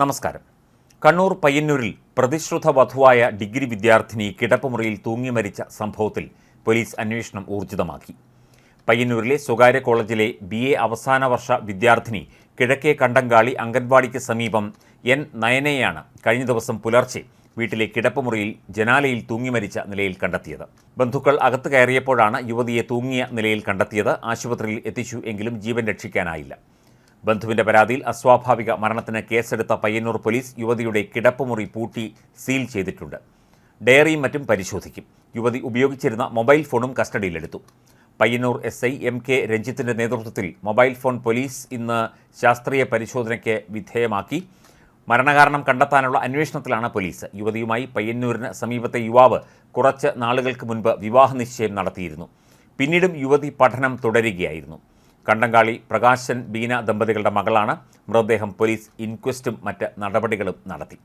നമസ്കാരം. കണ്ണൂർ പയ്യന്നൂരിൽ പ്രതിശ്രുത വധുവായ ഡിഗ്രി വിദ്യാർത്ഥിനി കിടപ്പുമുറിയിൽ തൂങ്ങി മരിച്ച സംഭവത്തിൽ പോലീസ് അന്വേഷണം ഊർജിതമാക്കി. പയ്യന്നൂരിലെ സ്വകാര്യ കോളേജിലെ ബി എ അവസാന വർഷ വിദ്യാർത്ഥിനി കിഴക്കേ കണ്ടങ്കാളി അംഗൻവാടിക്ക് സമീപം എൻ നയനയാണ് കഴിഞ്ഞ ദിവസം പുലർച്ചെ വീട്ടിലെ കിടപ്പുമുറിയിൽ ജനാലയിൽ തൂങ്ങി മരിച്ച നിലയിൽ കണ്ടെത്തിയത്. ബന്ധുക്കൾ അകത്ത് കയറിയപ്പോഴാണ് യുവതിയെ തൂങ്ങിയ നിലയിൽ കണ്ടെത്തിയത്. ആശുപത്രിയിൽ എത്തിച്ചു എങ്കിലും ജീവൻ രക്ഷിക്കാനായില്ല. ബന്ധുവിന്റെ പരാതിയിൽ അസ്വാഭാവിക മരണത്തിന് കേസെടുത്ത പയ്യന്നൂർ പോലീസ് യുവതിയുടെ കിടപ്പുമുറി പൂട്ടി സീൽ ചെയ്തിട്ടുണ്ട്. ഡയറിയും മറ്റും പരിശോധിക്കും. യുവതി ഉപയോഗിച്ചിരുന്ന മൊബൈൽ ഫോണും കസ്റ്റഡിയിലെടുത്തു. Payyanur S I M K രഞ്ജിത്തിന്റെ നേതൃത്വത്തിൽ മൊബൈൽ ഫോൺ പോലീസ് ഇന്ന് ശാസ്ത്രീയ പരിശോധനയ്ക്ക് വിധേയമാക്കി. മരണകാരണം കണ്ടെത്താനുള്ള അന്വേഷണത്തിലാണ് പോലീസ്. യുവതിയുമായി പയ്യന്നൂരിന് സമീപത്തെ യുവാവ് കുറച്ച് നാളുകൾക്ക് മുൻപ് വിവാഹ നിശ്ചയം നടത്തിയിരുന്നു. പിന്നീടും യുവതി പഠനം തുടരുകയായിരുന്നു. കണ്ടങ്കാളി പ്രകാശൻ ബീന ദമ്പതികളുടെ മകളാണ്. മൃതദേഹം പോലീസ് ഇൻക്വസ്റ്റും മറ്റ് നടപടികളും നടത്തി.